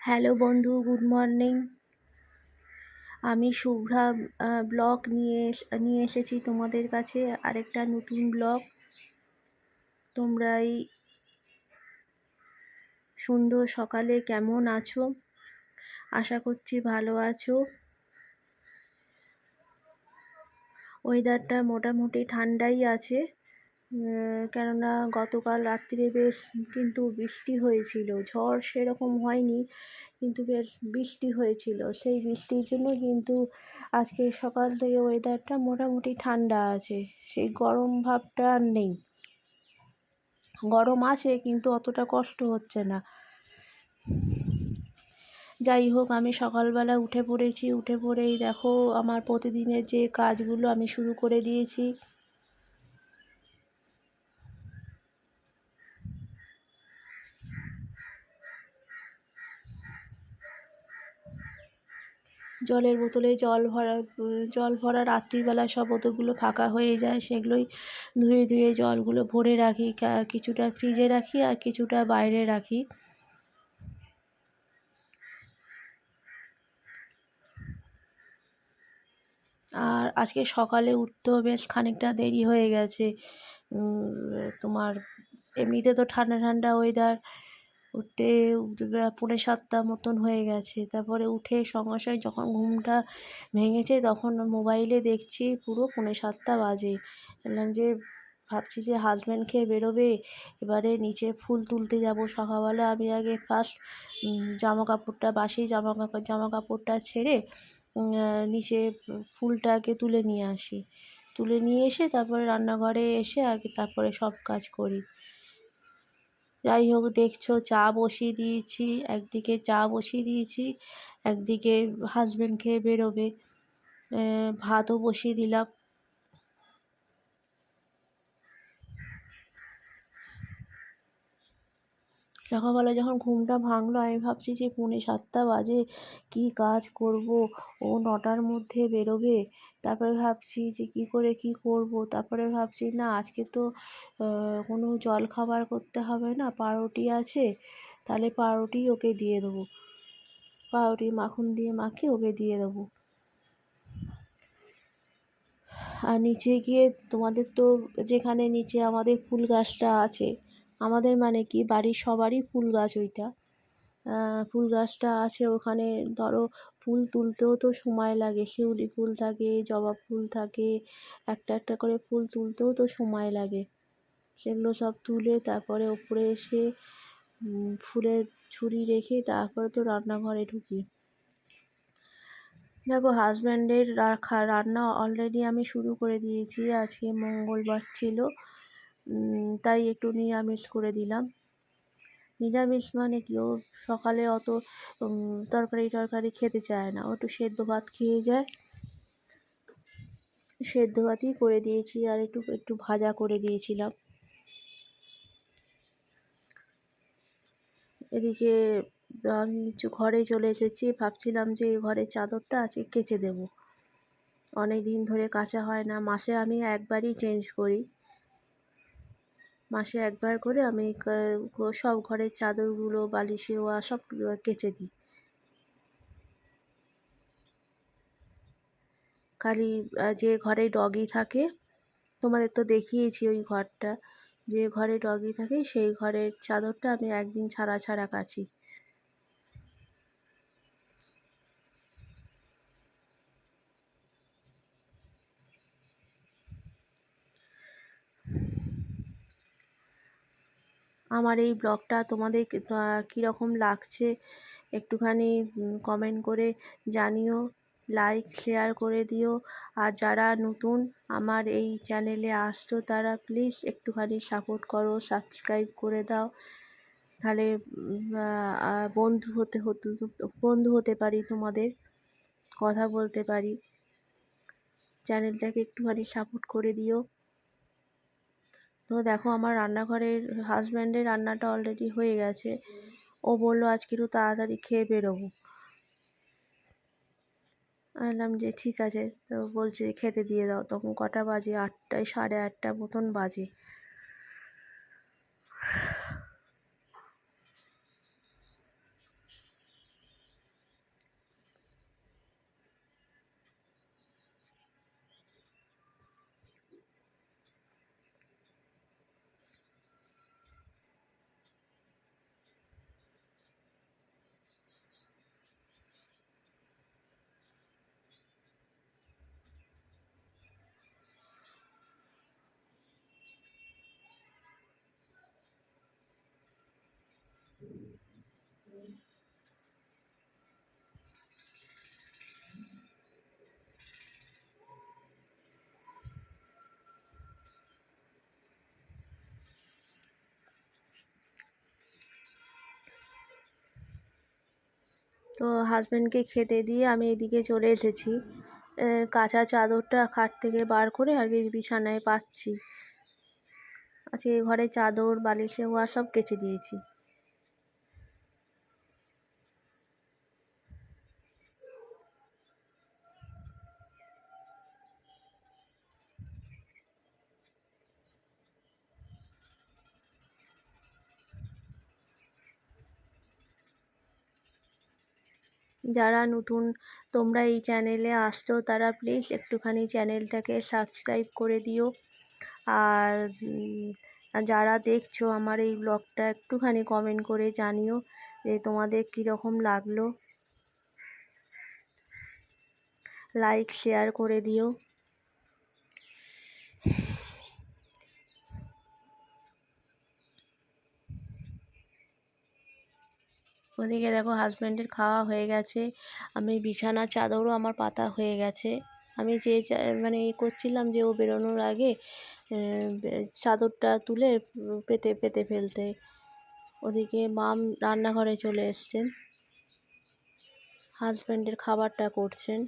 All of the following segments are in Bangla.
হ্যালো বন্ধু, গুড মর্নিং। আমি শুভ্রা ব্লগ নিয়ে নিয়ে এসেছি তোমাদের কাছে আরেকটা নতুন ব্লগ। তোমরা এই সুন্দর সকালে কেমন আছো? আশা করছি ভালো আছো। ওয়েদারটা মোটামুটি ঠান্ডাই আছে। কেননা গতকাল রাত্রিরে বেশ কিন্তু বৃষ্টি হয়েছিল। ঝড় সেরকম হয়নি, কিন্তু বেশ বৃষ্টি হয়েছিল। সেই বৃষ্টির জন্য কিন্তু আজকে সকাল থেকে ওয়েদারটা মোটামুটি ঠান্ডা আছে। সেই গরম ভাবটা আর নেই। গরম আছে, কিন্তু অতটা কষ্ট হচ্ছে না। যাই হোক, আমি সকালবেলা উঠে পড়েছি। উঠে পড়েই দেখো, আমার প্রতিদিনের যে কাজগুলো আমি শুরু করে দিয়েছি। জলের বোতলে জল ভরা জল ভরা রাত্রিবেলা সব বোতলগুলো ফাঁকা হয়ে যায়, সেগুলোই ধুয়ে ধুয়ে জলগুলো ভরে রাখি কিছুটা ফ্রিজে রাখি আর কিছুটা বাইরে রাখি। আর আজকে সকালে উঠতেও বেশ খানিকটা দেরি হয়ে গেছে তোমার এমনিতে তো ঠান্ডা ঠান্ডা ওয়েদার উঠতে পৌনে সাতটা মতন হয়ে গেছে। তারপরে উঠে সঙ্গে সঙ্গে যখন ঘুমটা ভেঙেছে তখন মোবাইলে দেখছি পুরো পৌনে সাতটা বাজে। বললাম যে, ভাবছি যে হাজব্যান্ড খেয়ে বেরোবে, এবারে নিচে ফুল তুলতে যাব। সকালবেলা আমি আগে ফার্স্ট জামা কাপড়টা বাসি জামা কাপড় জামা কাপড়টা ছেড়ে নিচে ফুলটাকে তুলে নিয়ে আসি। তুলে নিয়ে এসে তারপরে রান্নাঘরে এসে আগে তারপরে সব কাজ করি। যাই হোক দেখছ, চা বসিয়ে দিয়েছি, একদিকে চা বসিয়ে দিয়েছি, একদিকে হাজব্যান্ড খেয়ে বেরোবে। ভাতও বসিয়ে দিলাম। সকালবেলা যখন ঘুমটা ভাঙলো, আমি ভাবছি যে পৌনে সাতটা বাজে, কী কাজ করব? ও নটার মধ্যে বেরোবে। তারপরে ভাবছি যে কী করে কী করব? তারপরে ভাবছি, না, আজকে তো কোনো জল খাবার করতে হবে না, পাউরুটি আছে, তাহলে পাউরুটি ওকে দিয়ে দেবো। পাউরুটি মাখন দিয়ে মাখিয়ে ওকে দিয়ে দেবো। আর নিচে গিয়ে তোমাদের তো যেখানে নিচে আমাদের ফুল গাছটা আছে আমাদের মানে কি, বাড়ির সবারই ফুল গাছ ওইটা। ফুল গাছটা আছে ওখানে, ধরো ফুল তুলতেও তো সময় লাগে, শিউলি ফুল থাকে, জবা ফুল থাকে, একটা একটা করে ফুল তুলতেও তো সময় লাগে। সেগুলো সব তুলে তারপরে ওপরে এসে ফুলের ঝুড়ি রেখে তারপরে তো রান্নাঘরে ঢুকি। দেখো হাজব্যান্ডের রান্না অলরেডি আমি শুরু করে দিয়েছি, আজকে মঙ্গলবার ছিল। তাই একটু নিরামিষ করে দিলাম। নিরামিষ মানে কি? ও সকালে অত তরকারি টরকারি খেতে চায় না। ও একটু সেদ্ধ ভাত খেয়ে যায়। সেদ্ধ ভাতই করে দিয়েছি আর একটু একটু ভাজা করে দিয়েছিলাম। এদিকে আমি কিছু ঘরে চলে এসেছি। ভাবছিলাম যে এই ঘরের চাদরটা আজকে কেচে দেব। অনেক দিন ধরে কাচা হয় না। মাসে আমি একবারই চেঞ্জ করি। মাসে একবার করে আমি সব ঘরের চাদরগুলো, বালিশে ওয়া সব কেচে দিই। খালি যে ঘরে ডগি থাকে, তোমাদের তো দেখিয়েছি ওই ঘরটা, যে ঘরে ডগি থাকে, সেই ঘরের চাদরটা আমি একদিন ছাড়া ছাড়া কাচি। আমার এই ব্লগটা তোমাদের কীরকম লাগছে একটুখানি কমেন্ট করে জানিও লাইক শেয়ার করে দিও। আর যারা নতুন আমার এই চ্যানেলে আসছো, তারা প্লিজ একটুখানি সাপোর্ট করো সাবস্ক্রাইব করে দাও। তাহলে বন্ধু হতে হতে, বন্ধু হতে পারি তোমাদের, কথা বলতে পারি। চ্যানেলটাকে একটুখানি সাপোর্ট করে দিও। তো দেখো আমার রান্নাঘরের হাজব্যান্ডের রান্নাটা অলরেডি হয়ে গেছে। ও বলল, আজকে একটু তাড়াতাড়ি খেয়ে বেরোবো। বললাম, যে ঠিক আছে। তো বলছে, খেতে দিয়ে দাও। তখন কটা বাজে? আটটায়, সাড়ে আটটা মতন বাজে। তো হাজব্যান্ডকে খেতে দিয়ে আমি এদিকে চলে এসেছি। কাঁচা চাদরটা খাট থেকে বার করে আর কি বিছানায় পাচ্ছি। আচ্ছা আজকে ঘরে চাদর, বালিশে ওয়া সব কেচে দিয়েছি। যারা নতুন, তোমরা এই চ্যানেলে আসছো, তারা প্লিজ একটুখানি চ্যানেলটাকে সাবস্ক্রাইব করে দিও। আর যারা দেখছ আমার এই ব্লগটা একটুখানি কমেন্ট করে জানিও যে তোমাদের কীরকম লাগল। লাইক শেয়ার করে দিও। ওদিকে দেখো হাজব্যান্ডের খাওয়া হয়ে গেছে। আমি বিছানা, চাদরও আমার পাতা হয়ে গেছে। আমি যে মানে করছিলাম যে ও বেরোনোর আগে চাদরটা তুলে পেতে পেতে ফেলতে। ওদিকে মাম রান্নাঘরে চলে এসছেন। হাজব্যান্ডের খাবারটা করছেন।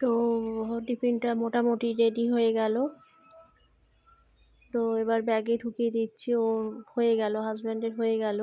তো টিফিনটা মোটামুটি রেডি হয়ে গেল। তো এবার ব্যাগে ঢুকিয়ে দিচ্ছি, ও হয়ে গেল হাজব্যান্ডের হয়ে গেল।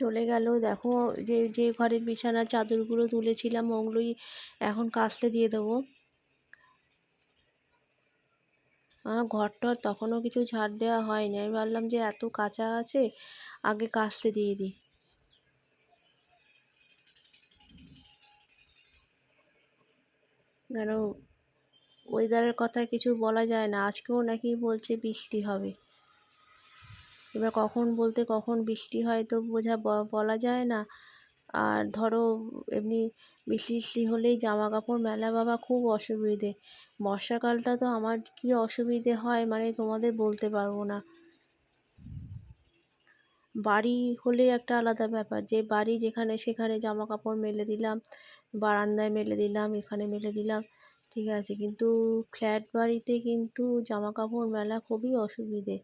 চলে গেল। দেখো, যে যে ঘরের বিছানার চাদরগুলো তুলেছিলাম, ওগুলোই এখন কাচতে দিয়ে দেবো। আমার ঘরটর তখনও কিছু ঝাড় দেওয়া হয়নি। আমি ভাবলাম যে, এত কাঁচা আছে, আগে কাচতে দিয়ে দিই। কেন? ওয়েদারের কথা কিছু বলা যায় না। আজকেও নাকি বলছে বৃষ্টি হবে। এবার কখন বলতে কখন বৃষ্টি হয় তো বোঝা বলা যায় না। আর ধরো এমনি বৃষ্টি বৃষ্টি হলেই জামা কাপড় মেলা বাবা খুব অসুবিধে। বর্ষাকালটা তো আমার কি অসুবিধে হয় মানে তোমাদের বলতে পারব না। বাড়ি হলে একটা আলাদা ব্যাপার, যে বাড়ি যেখানে সেখানে জামা কাপড় মেলে দিলাম, বারান্দায় মেলে দিলাম, এখানে মেলে দিলাম, ঠিক আছে। কিন্তু ফ্ল্যাট বাড়িতে কিন্তু জামা কাপড় মেলা খুবই অসুবিধে।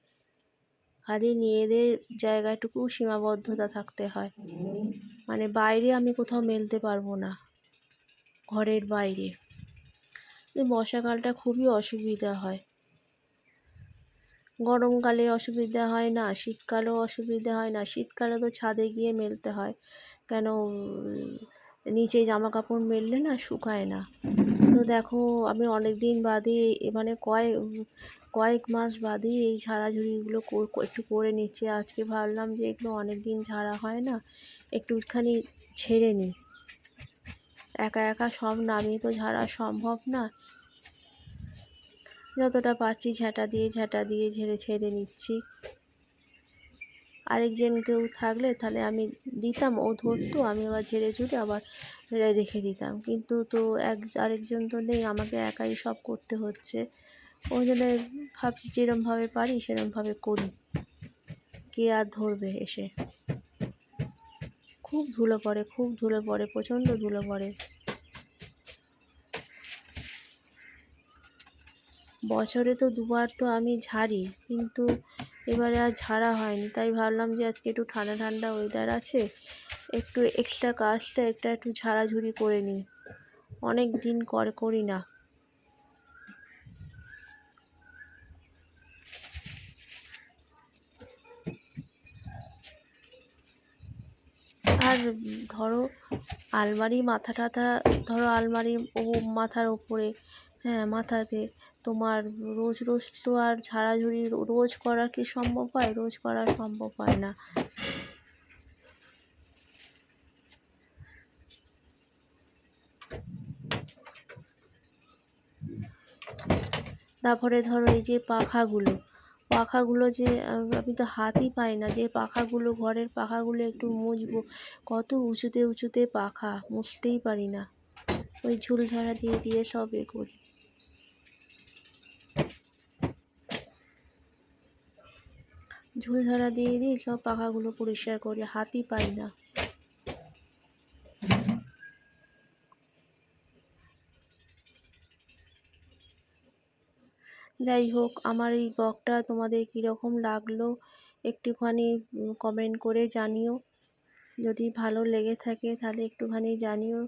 খালি নিজেদের জায়গাটুকু সীমাবদ্ধতা থাকতে হয়। মানে বাইরে আমি কোথাও মেলতে পারব না, ঘরের বাইরে। বর্ষাকালটা খুবই অসুবিধা হয়। গরমকালে অসুবিধা হয় না, শীতকালেও অসুবিধা হয় না। শীতকালে তো ছাদে গিয়ে মেলতে হয়। কেন নিচে জামা কাপড় মেললে না শুকায় না। তো দেখো, আমি অনেক দিন বাদে মানে কয়েক কয়েক মাস বাদেই এই ঝাড়াঝুড়িগুলো একটু করে নিচ্ছি। আজকে ভাবলাম যে এগুলো অনেক দিন ঝাড়া হয় না একটুখানি ছেড়ে নিই। একা একা সব নামিয়ে তো ঝাড়া সম্ভব না। যতটা পাচ্ছি ঝাঁটা দিয়ে ঝাঁটা দিয়ে ঝেড়ে, ছেড়ে নিচ্ছি। আরেকজন কেউ থাকলে তাহলে আমি দিতাম, ও ধরতো, আমি আবার ঝেড়ে ঝুড়ে আবার রেখে দিতাম কিন্তু তো এক, আরেকজন তো নেই, আমাকে একাই সব করতে হচ্ছে। ওই জন্য ভাবছি যেরমভাবে পারি, সেরমভাবে করি। কে আর ধরবে এসে? খুব ধুলো পড়ে, খুব ধুলো পড়ে, প্রচণ্ড ধুলো পড়ে। বছরে তো দুবার তো আমি ঝাড়ি, কিন্তু এবারে আর ঝাড়া হয়নি। তাই ভাবলাম যে আজকে একটু ঠান্ডা ঠান্ডা ওয়েদার আছে একটু এক্সট্রা কাজটা একটা একটু ঝাড়াঝুড়ি করে নিই। অনেক দিন কর, করি না। আর ধরো আলমারি মাথা টাথা, ধরো আলমারি ও মাথার ওপরে হ্যাঁ মাথাতে তোমার রোজ রোজ তো আর ঝাড়াঝুড়ি, রোজ করা কি সম্ভব হয়? রোজ করা সম্ভব হয় না। তারপরে ধরো এই যে পাখাগুলো পাখাগুলো যে, আমি তো হাতই পাই না, যে পাখাগুলো, ঘরের পাখাগুলো একটু মুছবো, কত উঁচুতে উঁচুতে পাখা, মুছতেই পারি না। ওই ঝুলঝাড়া দিয়ে দিয়ে সব এ করি। ঝুলঝাড়া দিয়ে দিয়ে সব পাখাগুলো পরিষ্কার করি, হাতই পাই না। যাই হোক, আমার এই ব্লগটা তোমাদের কীরকম লাগল একটুখানি কমেন্ট করে জানিও। যদি ভালো লেগে থাকে তাহলে একটুখানি জানিও।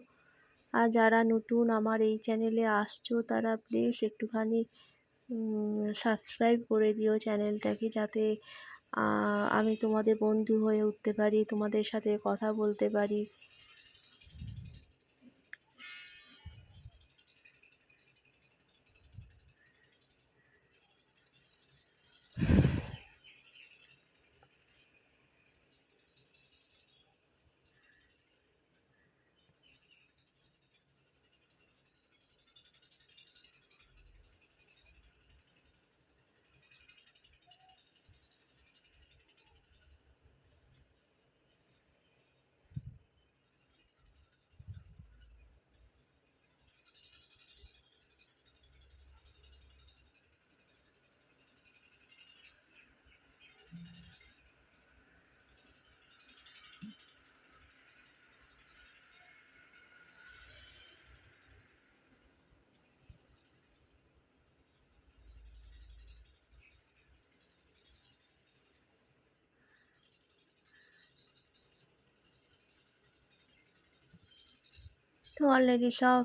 আর যারা নতুন আমার এই চ্যানেলে আসছো, তারা প্লিজ একটুখানি সাবস্ক্রাইব করে দিও চ্যানেলটাকে যাতে আমি তোমাদের বন্ধু হয়ে উঠতে পারি, তোমাদের সাথে কথা বলতে পারি। তো অলরেডি সব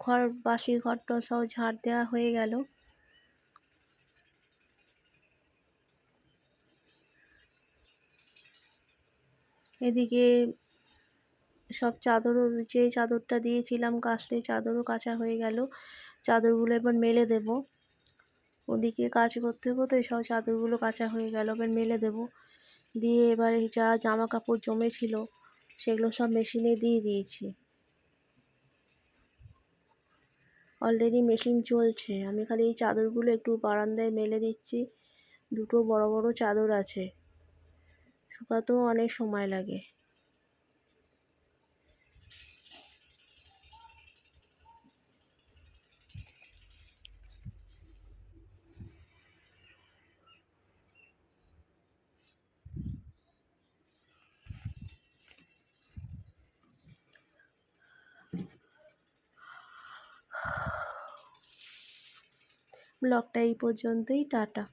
ঘর, বাসি ঘরটা সব ঝাড় দেওয়া হয়ে গেল। এদিকে সব চাদরও, যে চাদরটা দিয়েছিলাম কাচতে চাদরও কাচা হয়ে গেল। চাদরগুলো এবার মেলে দেব। ওদিকে কাজ করতে করতে সব চাদরগুলো কাচা হয়ে গেল, এবার মেলে দেব। দিয়ে এবারে যা জামা কাপড় জমেছিল সেগুলো সব মেশিনে দিয়ে দিয়েছি। অলরেডি মেশিন চলছে। আমি খালি এই চাদরগুলো একটু বারান্দায় মেলে দিচ্ছি। দুটো বড় বড় চাদর আছে। শুকাতেও অনেক সময় লাগে। ব্লগটা এই পর্যন্তই টাটা।